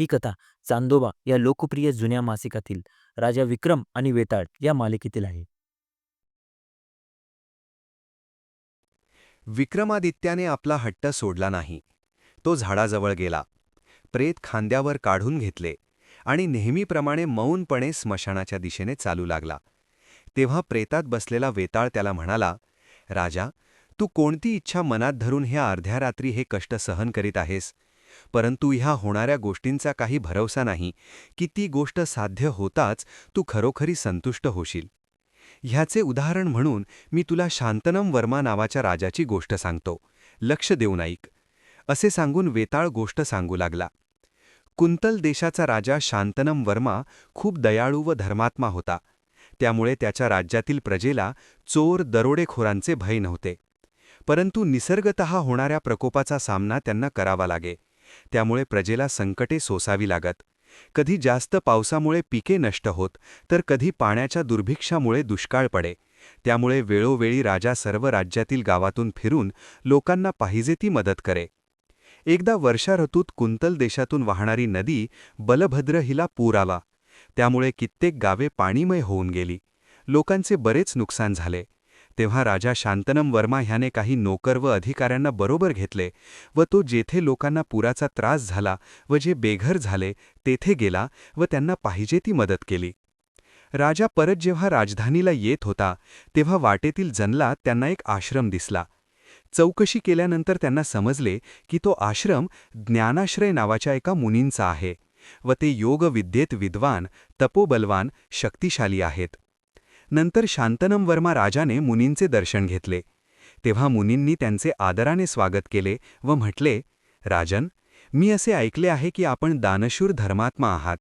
ही कथा चांदोबा या लोकप्रिय जुन्या मासिकातील राजा विक्रम आणि वेताळ या मालिकेतील आहे. विक्रमादित्याने आपला हट्ट सोडला नाही. तो झाडाजवळ गेला. प्रेत खांद्यावर काढून घेतले आणि नेहमीप्रमाणे मौनपणे स्मशानाच्या दिशेने चालू लागला. तेव्हा प्रेतात बसलेला वेताळ त्याला म्हणाला राजा तू कोणती इच्छा मनात धरून ह्या अर्ध्या रात्री हे कष्ट सहन करीत आहेस? परंतु ह्या होणाऱ्या गोष्टींचा काही भरवसा नाही की ती गोष्ट साध्य होताच तू खरोखरी संतुष्ट होशील. ह्याचे उदाहरण म्हणून मी तुला शांतनम वर्मा नावाच्या राजाची गोष्ट सांगतो. लक्ष देऊन ऐक असे सांगून वेताळ गोष्ट सांगू लागला. कुंतल देशाचा राजा शांतनम वर्मा खूप दयाळू व धर्मात्मा होता. त्यामुळे त्याच्या राज्यातील प्रजेला चोर दरोडेखोरांचे भय नव्हते. परंतु निसर्गत होणाऱ्या प्रकोपाचा सामना त्यांना करावा लागे. त्यामुळे प्रजेला संकटे सोसावी लागत. कधी जास्त पावसामुळे पिके नष्ट होत तर कधी पाण्याच्या दुर्भिक्षामुळे दुष्काळ पडे. त्यामुळे वेळोवेळी राजा सर्व राज्यातील गावातून फिरून लोकांना पाहिजे ती मदत करे. एकदा वर्षा ऋतूत कुंतल देशातून वाहणारी नदी बलभद्र हिला पूर आला. त्यामुळे कित्येक गावे पाणीमय होऊन गेली. लोकांचे बरेच नुकसान झाले. तेव्हा राजा शांतनम वर्मा ह्याने काही नोकर व अधिकाऱ्यांना बरोबर घेतले व तो जेथे लोकांना पुराचा त्रास झाला व जे बेघर झाले तेथे गेला व त्यांना पाहिजे ती मदत केली. राजा परत जेव्हा राजधानीला येत होता तेव्हा वाटेतील जनला त्यांना एक आश्रम दिसला. चौकशी केल्यानंतर त्यांना समजले की तो आश्रम ज्ञानाश्रय नावाच्या एका मुनींचा आहे व ते योगविद्येत विद्वान तपोबलवान शक्तिशाली आहेत. नंतर शांतनम वर्मा राजाने मुनींचे दर्शन घेतले. तेव्हा मुनींनी त्यांचे आदराने स्वागत केले व म्हटले राजन मी असे ऐकले आहे की आपण दानशूर धर्मात्मा आहात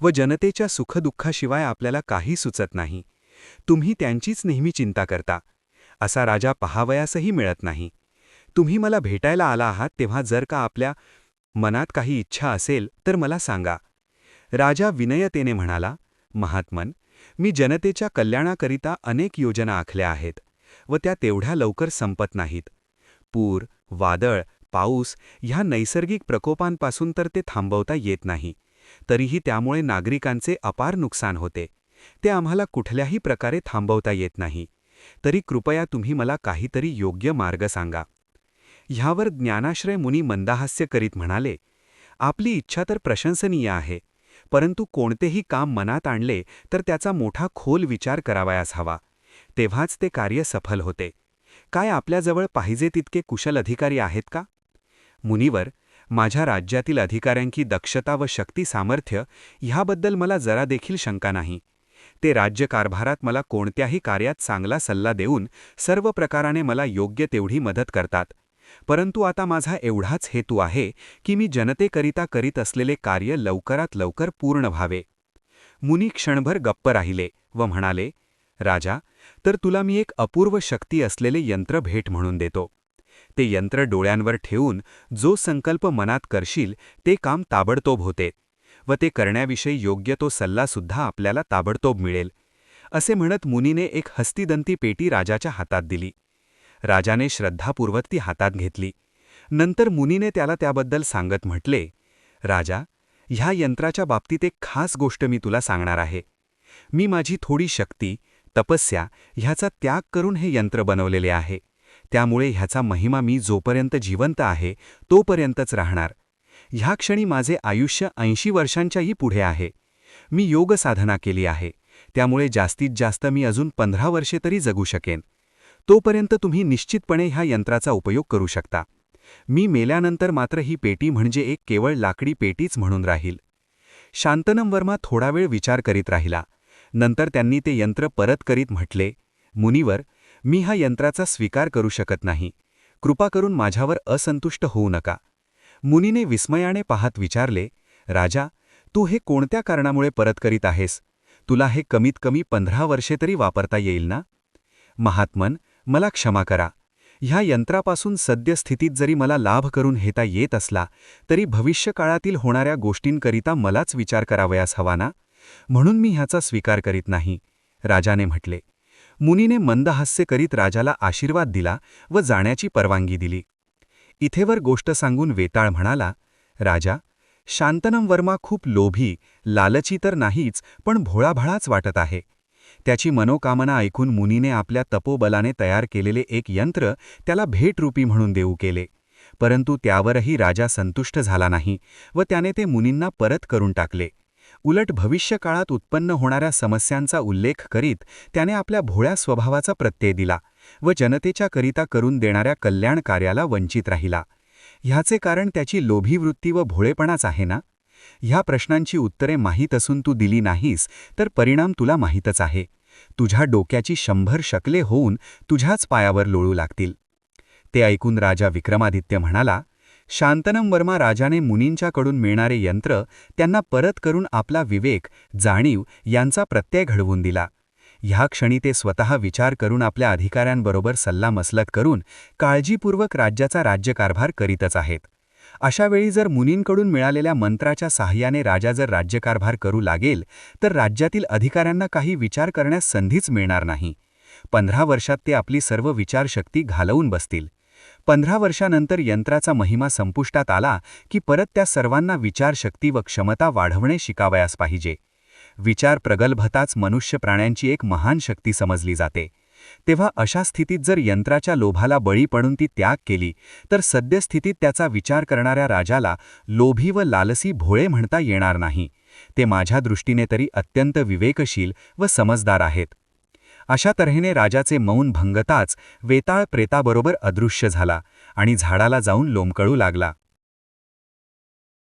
व जनतेच्या सुखदुःखाशिवाय आपल्याला काही सुचत नाही. तुम्ही त्यांचीच नेहमी चिंता करता. असा राजा पहावयासही मिळत नाही. तुम्ही मला भेटायला आला आहात तेव्हा जर का आपल्या मनात काही इच्छा असेल तर मला सांगा. राजा विनयतेने म्हणाला महात्मन मी जनतेच्या कल्याणाकरिता अनेक योजना आखल्या आहेत व त्या तेवढ्या लवकर संपत नाहीत. पूर वादळ पाऊस ह्या नैसर्गिक प्रकोपांपासून तर ते थांबवता येत नाही. तरीही त्यामुळे नागरिकांचे अपार नुकसान होते. ते आम्हाला कुठल्याही प्रकारे थांबवता येत नाही. तरी कृपया तुम्ही मला काहीतरी योग्य मार्ग सांगा. ह्यावर ज्ञानाश्रय मुनी मंदाहास्य करीत म्हणाले आपली इच्छा तर प्रशंसनीय आहे. परंतु कोणतेही काम मनात आणले तर त्याचा मोठा खोल विचार करावयास हवा. तेव्हाच ते कार्य सफल होते. काय आपल्याजवळ पाहिजे तितके कुशल अधिकारी आहेत का? मुनिवर माझ्या राज्यातील अधिकाऱ्यांची दक्षता व शक्ती सामर्थ्य ह्याबद्दल मला जरा देखील शंका नाही. ते राज्यकारभारात मला कोणत्याही कार्यात चांगला सल्ला देऊन सर्व प्रकाराने मला योग्य तेवढी मदत करतात. परंतु आता माझा एवढाच हेतू आहे की मी जनतेकरिता करीत असलेले कार्य लवकरात लवकर पूर्ण व्हावे. मुनी क्षणभर गप्प राहिले व म्हणाले राजा तर तुला मी एक अपूर्व शक्ती असलेले यंत्र भेट म्हणून देतो. ते यंत्र डोळ्यांवर ठेवून जो संकल्प मनात करशील ते काम ताबडतोब होते व ते करण्याविषयी योग्य तो सल्लासुद्धा आपल्याला ताबडतोब मिळेल. असे म्हणत मुनीने एक हस्तिदंती पेटी राजाच्या हातात दिली. राजाने श्रद्धापूर्वक ती हातात घेतली. नंतर मुनीने त्याला त्याबद्दल सांगत म्हटले राजा ह्या यंत्राच्या बाबतीत एक खास गोष्ट मी तुला सांगणार आहे. मी माझी थोडी शक्ती तपस्या ह्याचा त्याग करून हे यंत्र बनवलेले आहे. त्यामुळे ह्याचा महिमा मी जोपर्यंत जिवंत आहे तोपर्यंतच राहणार. ह्या क्षणी माझे आयुष्य ऐंशी वर्षांच्याही पुढे आहे. मी योग साधना केली आहे. त्यामुळे जास्तीत जास्त मी अजून पंधरा वर्षे तरी जगू शकेन. तोपर्यंत तुम्ही निश्चितपणे ह्या यंत्राचा उपयोग करू शकता. मी मेल्यानंतर मात्र ही पेटी म्हणजे एक केवळ लाकडी पेटीच म्हणून राहील. शांतनम वर्मा थोडा वेळ विचार करीत राहिला. नंतर त्यांनी ते यंत्र परत करीत म्हटले मुनीवर मी हा यंत्राचा स्वीकार करू शकत नाही. कृपा करून माझ्यावर असंतुष्ट होऊ नका. मुनीने विस्मयाने पाहत विचारले राजा तू हे कोणत्या कारणामुळे परत करीत आहेस? तुला हे कमीत कमी पंधरा वर्षे तरी वापरता येईल ना? महात्मन मला क्षमा करा. ह्या यंत्रापासून सद्यस्थितीत जरी मला लाभ करून घेता येत असला तरी भविष्यकाळातील होणाऱ्या गोष्टींकरिता मलाच विचार करावयास हवा ना? म्हणून मी ह्याचा स्वीकार करीत नाही. राजाने म्हटले मुनीने मंदहास्य करीत राजाला आशीर्वाद दिला व जाण्याची परवानगी दिली. इथेवर गोष्ट सांगून वेताळ म्हणाला राजा शांतनम वर्मा खूप लोभी लालची तर नाहीच पण भोळाभाळाच वाटत आहे. त्याची मनोकामना ऐकून मुनीने आपल्या तपोबलाने तयार केलेले एक यंत्र त्याला भेटरूपी म्हणून देऊ केले. परंतु त्यावरही राजा संतुष्ट झाला नाही व त्याने ते मुनींना परत करून टाकले. उलट भविष्यकाळात उत्पन्न होणाऱ्या समस्यांचा उल्लेख करीत त्याने आपल्या भोळ्या स्वभावाचा प्रत्यय दिला व जनतेच्या करिता करून देणाऱ्या कल्याण कार्याला वंचित राहिला. ह्याचे कारण त्याची लोभीवृत्ती व भोळेपणाच आहे ना? ह्या प्रश्नांची उत्तरे माहीत असून तू दिली नाहीस तर परिणाम तुला माहीतच आहे. तुझ्या डोक्याची शंभर शकले होऊन तुझ्याच पायावर लोळू लागतील. ते ऐकून राजा विक्रमादित्य म्हणाला शांतनम वर्मा राजाने मुनींच्याकडून मिळणारे यंत्र त्यांना परत करून आपला विवेक जाणीव यांचा प्रत्यय घडवून दिला. ह्या क्षणी ते स्वतः विचार करून आपल्या अधिकाऱ्यांबरोबर सल्लामसलत करून काळजीपूर्वक राज्याचा राज्यकारभार करीतच आहेत. अशावेळी जर मुनींकडून मिळालेल्या मंत्राच्या साह्याने राजा जर राज्यकारभार करू लागेल तर राज्यातील अधिकाऱ्यांना काही विचार करण्यास संधीच मिळणार नाही. पंधरा वर्षात ते आपली सर्व विचारशक्ती घालवून बसतील. पंधरा वर्षानंतर यंत्राचा महिमा संपुष्टात आला की परत त्या सर्वांना विचारशक्ती व क्षमता वाढवणे शिकावयास पाहिजे. विचार प्रगल्भताच मनुष्य प्राण्यांची एक महान शक्ती समजली जाते. तेव्हा अशा स्थितीत जर यंत्राच्या लोभाला बळी पडून ती त्याग केली तर सद्यस्थितीत त्याचा विचार करणाऱ्या राजाला लोभी व लालसी भोळे म्हणता येणार नाही. ते माझ्या दृष्टीने तरी अत्यंत विवेकशील व समजदार आहेत. अशा तऱ्हेने राजाचे मौन भंगताच वेताळ प्रेताबरोबर अदृश्य झाला आणि झाडाला जाऊन लोंबकळू लागला.